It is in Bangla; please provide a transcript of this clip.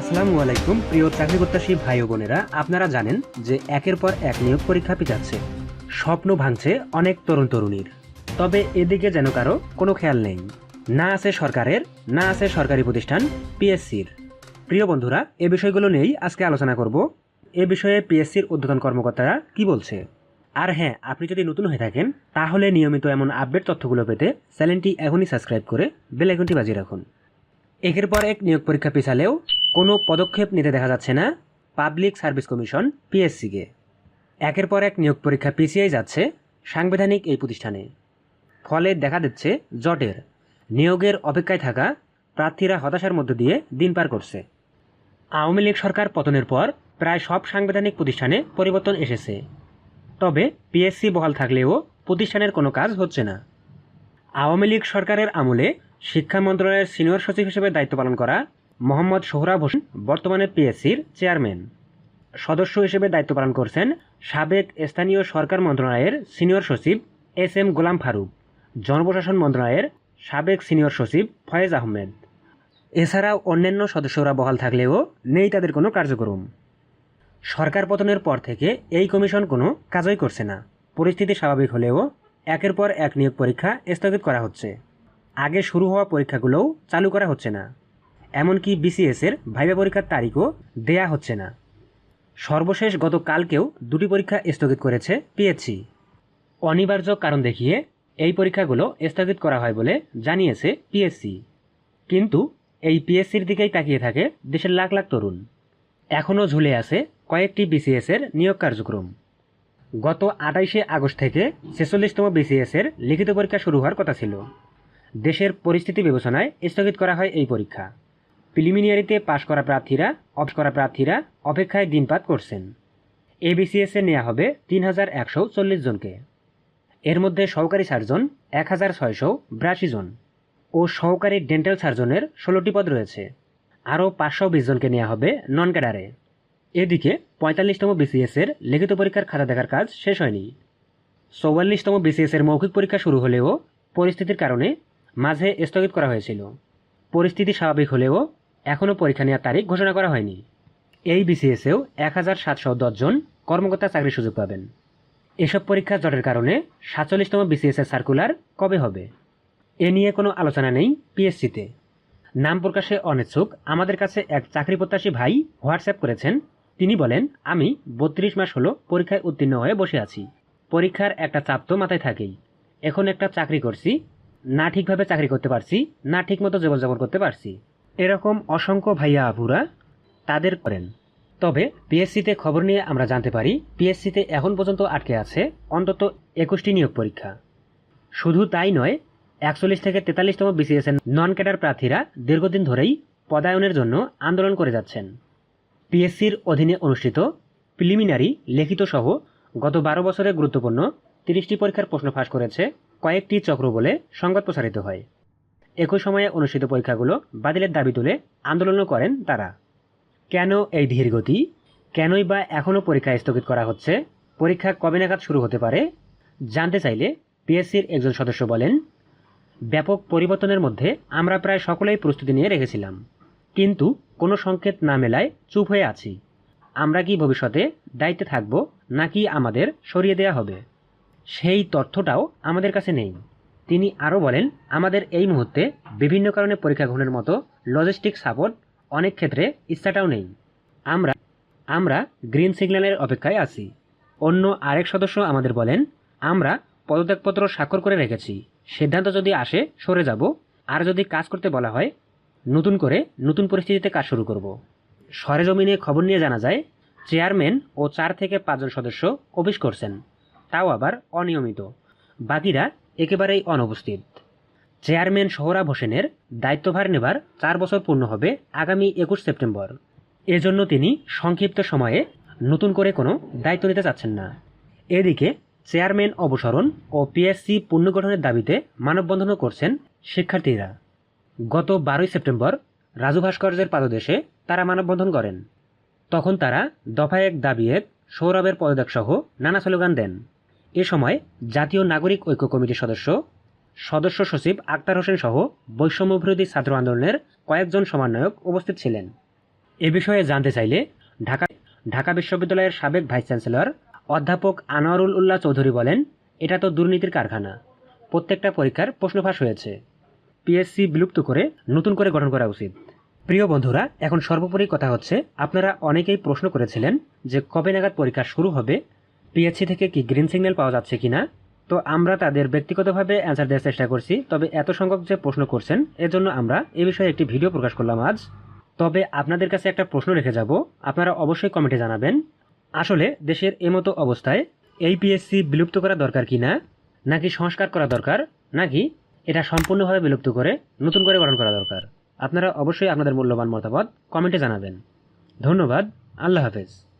আসসালামু আলাইকুম, প্রিয় চাকরি প্রত্যাশী ভাই বোনেরা। আপনারা জানেন যে একের পর এক নিয়োগ পরীক্ষা পিছাচ্ছে স্বপ্ন ভাঙছে অনেক তরুণ তরুণীর। তবে এদিকে যেন কারও কোনো খেয়াল নেই। না আছে সরকারের, না আছে সরকারি প্রতিষ্ঠান পিএসসির। প্রিয় বন্ধুরা, এ বিষয়গুলো নিয়েই আজকে আলোচনা করব। এ বিষয়ে পিএসসির ঊর্ধ্বতন কর্মকর্তারা কি বলছে? আর হ্যাঁ আপনি যদি নতুন হয়ে থাকেন, তাহলে নিয়মিত এমন আপডেট তথ্যগুলো পেতে চ্যানেলটি এখনই সাবস্ক্রাইব করে বেল আইকনটি বাজিয়ে রাখুন। একের পর এক নিয়োগ পরীক্ষা পিছালেও কোনো পদক্ষেপ নিতে দেখা যাচ্ছে না পাবলিক সার্ভিস কমিশন, পিএসসিকে। একের পর এক নিয়োগ পরীক্ষা পিছিয়েই যাচ্ছে সাংবিধানিক এই প্রতিষ্ঠানে। ফলে দেখা দিচ্ছে জটের। নিয়োগের অপেক্ষায় থাকা প্রার্থীরা হতাশার মধ্য দিয়ে দিন পার করছে। আওয়ামী লীগ সরকার পতনের পর প্রায় সব সাংবিধানিক প্রতিষ্ঠানে পরিবর্তন এসেছে। তবে পিএসসি বহাল থাকলেও প্রতিষ্ঠানের কোনো কাজ হচ্ছে না। আওয়ামী লীগ সরকারের আমলে শিক্ষা মন্ত্রণালয়ের সিনিয়র সচিব হিসেবে দায়িত্ব পালন করা মোহাম্মদ সোহরাব হোসেন, বর্তমানে পিএসসির চেয়ারম্যান। সদস্য হিসেবে দায়িত্ব পালন করছেন সাবেক স্থানীয় সরকার মন্ত্রণালয়ের সিনিয়র সচিব এস এম গোলাম ফারুক, জনপ্রশাসন মন্ত্রণালয়ের সাবেক সিনিয়র সচিব ফয়েজ আহমেদ। এছাড়াও অন্যান্য সদস্যরা বহাল থাকলেও নেই তাদের কোনো কার্যক্রম। সরকার পতনের পর থেকে এই কমিশন কোনো কাজই করছে না। পরিস্থিতি স্বাভাবিক হলেও একের পর এক নিয়োগ পরীক্ষা স্থগিত করা হচ্ছে। আগে শুরু হওয়া পরীক্ষাগুলোও চালু করা হচ্ছে না। এমনকি বিসিএসের ভাইবা পরীক্ষার তারিখও দেয়া হচ্ছে না। সর্বশেষ গত কালকেও দুটি পরীক্ষা স্থগিত করেছে পিএসসি অনিবার্য কারণ দেখিয়ে এই পরীক্ষাগুলো স্থগিত করা হয় বলে জানিয়েছে পিএসসি কিন্তু এই পিএসসির দিকেই তাকিয়ে থাকে দেশের লাখ লাখ তরুণ। এখনও ঝুলে আছে কয়েকটি বিসিএসের নিয়োগ কার্যক্রম। গত আঠাইশে আগস্ট থেকে ছেচল্লিশতম বিসিএসের লিখিত পরীক্ষা শুরু হওয়ার কথা ছিল। দেশের পরিস্থিতি বিবেচনায় স্থগিত করা হয় এই পরীক্ষা। প্রিলিমিনারিতে পাশ করা প্রার্থীরা, অফ করা প্রার্থীরা অপেক্ষায় দিনপাত করছেন। এ বিসিএসে নেওয়া হবে তিন হাজার একশো চল্লিশ জনকে। এর মধ্যে সহকারী সার্জন এক হাজার ছয়শো বিরাশি জন ও সহকারী ডেন্টাল সার্জনের ষোলোটি পদ রয়েছে। আরও পাঁচশো বিশ জনকে নেওয়া হবে নন ক্যাডারে এদিকে পঁয়তাল্লিশতম বিসিএসের লিখিত পরীক্ষার খাতা দেখার কাজ শেষ হয়নি। চৌয়াল্লিশতম বিসিএসের মৌখিক পরীক্ষা শুরু হলেও পরিস্থিতির কারণে মাঝে স্থগিত করা হয়েছিল। পরিস্থিতি স্বাভাবিক হলেও এখনও পরীক্ষা নেওয়ার তারিখ ঘোষণা করা হয়নি। এই বিসিএসেও এক হাজার সাতশো দশজন কর্মকর্তা চাকরির সুযোগ পাবেন। এসব পরীক্ষা জটের কারণে সাতচল্লিশতম বিসিএসের সার্কুলার কবে হবে? এ নিয়ে কোনো আলোচনা নেই পিএসসিতে। নাম প্রকাশে অনিচ্ছুক আমাদের কাছে এক চাকরি প্রত্যাশী ভাই হোয়াটসঅ্যাপ করেছেন। তিনি বলেন, আমি বত্রিশ মাস হলো পরীক্ষায় উত্তীর্ণ হয়ে বসে আছি। পরীক্ষার একটা চাপ তো মাথায় থাকেই। এখন একটা চাকরি করছি, না ঠিকভাবে চাকরি করতে পারছি, না ঠিকমতো জীবনযাপন করতে পারছি। এরকম অসংখ্য ভাইয়া আবুরা তাদের করেন। তবে পিএসসিতে খবর নিয়ে আমরা জানতে পারি, পিএসসিতে এখন পর্যন্ত আটকে আছে অন্তত একুশটি নিয়োগ পরীক্ষা। শুধু তাই নয়, একচল্লিশ থেকে তেতাল্লিশতম বিসিএস নন ক্যাডার প্রার্থীরা দীর্ঘদিন ধরেই পদায়নের জন্য আন্দোলন করে যাচ্ছেন। পিএসসির অধীনে অনুষ্ঠিত প্রিলিমিনারি, লিখিত সহ গত বারো বছরে গুরুত্বপূর্ণ তিরিশটি পরীক্ষার প্রশ্ন ফাঁস করেছে কয়েকটি চক্র বলে সংবাদ প্রসারিত হয়। একই সময়ে অনুষ্ঠিত পরীক্ষাগুলো বাতিলের দাবি তুলে আন্দোলনও করেন তারা। কেন এই ধীরগতি কেনই বা এখনও পরীক্ষা স্থগিত করা হচ্ছে? পরীক্ষা কবে নাগাদ শুরু হতে পারে? জানতে চাইলে পিএসসির একজন সদস্য বলেন, ব্যাপক পরিবর্তনের মধ্যে আমরা প্রায় সকলেই প্রস্তুতি নিয়ে রেখেছিলাম। কিন্তু কোনো সংকেত না মেলায় চুপ হয়ে আছি। আমরা কি ভবিষ্যতে দায়িত্বে থাকব নাকি আমাদের সরিয়ে দেওয়া হবে? সেই তথ্যটাও আমাদের কাছে নেই। তিনি আরও বলেন, আমাদের এই মুহূর্তে বিভিন্ন কারণে পরীক্ষা গ্রহণের মতো লজিস্টিক সাপোর্ট অনেক ক্ষেত্রে ইচ্ছাটাও নেই। আমরা আমরা গ্রিন সিগন্যালের অপেক্ষায় আছি। অন্য আরেক সদস্য আমাদের বলেন, আমরা পদত্যাগপত্র স্বাক্ষর করে রেখেছি। সিদ্ধান্ত যদি আসে, সরে যাব। আর যদি কাজ করতে বলা হয়, নতুন করে নতুন পরিস্থিতিতে কাজ শুরু করব সরেজমিনে খবর নিয়ে জানা যায়, চেয়ারম্যান ও চার থেকে পাঁচজন সদস্য অফিস করছেন। তাও আবার অনিয়মিত। বাকিরা একেবারেই অনুপস্থিত। চেয়ারম্যান সোহরাব হোসেনের দায়িত্বভার নেবার চার বছর পূর্ণ হবে আগামী একুশ সেপ্টেম্বর। এজন্য তিনি সংক্ষিপ্ত সময়ে নতুন করে কোনো দায়িত্ব নিতে চাচ্ছেন না। এদিকে চেয়ারম্যান অবসরণ ও পিএসসি পুনর্গঠনের দাবিতে মানববন্ধনও করছেন শিক্ষার্থীরা। গত বারোই সেপ্টেম্বর রাজু ভাস্কর্যের পাদদেশে তারা মানববন্ধন করেন। তখন তারা দফা এক দাবি এক সৌরভের পদত্যাগ সহ নানা স্লোগান দেন। এ সময় জাতীয় নাগরিক ঐক্য কমিটির সদস্য সদস্য সচিব আক্তার হোসেন সহ বৈষম্য বিরোধী ছাত্র আন্দোলনের কয়েকজন সমন্বয়ক উপস্থিত ছিলেন। এ বিষয়ে জানতে চাইলে ঢাকা ঢাকা বিশ্ববিদ্যালয়ের সাবেক ভাইস চ্যান্সেলর অধ্যাপক আনোয়ারুল উল্লাহ চৌধুরী বলেন, এটা তো দুর্নীতির কারখানা। প্রত্যেকটা পরীক্ষার প্রশ্ন ফাঁস হয়েছে। পিএসসি বিলুপ্ত করে নতুন করে গঠন করা উচিত। প্রিয় বন্ধুরা, এখন সর্বোপরি কথা হচ্ছে, আপনারা অনেকেই প্রশ্ন করেছিলেন যে কবে নাগাদ পরীক্ষা শুরু হবে পিএসসি থেকে কি গ্রিন সিগন্যাল পাওয়া যাচ্ছে কিনা? তো আমরা তাদের ব্যক্তিগতভাবে অ্যান্সার দেওয়ার চেষ্টা করছি, তবে এত সংখ্যক যে প্রশ্ন করছেন, এজন্য আমরা এ বিষয়ে একটি ভিডিও প্রকাশ করলাম আজ। তবে আপনাদের কাছে একটা প্রশ্ন রেখে যাব, আপনারা অবশ্যই কমেন্টে জানাবেন। আসলে দেশের এমতো অবস্থায় এই পিএসসি বিলুপ্ত করা দরকার কিনা? নাকি সংস্কার করা দরকার? নাকি এটা সম্পূর্ণভাবে বিলুপ্ত করে নতুন করে গঠন করা দরকার? আপনারা অবশ্যই আপনাদের মূল্যবান মতামত কমেন্টে জানাবেন। ধন্যবাদ, আল্লাহ হাফেজ।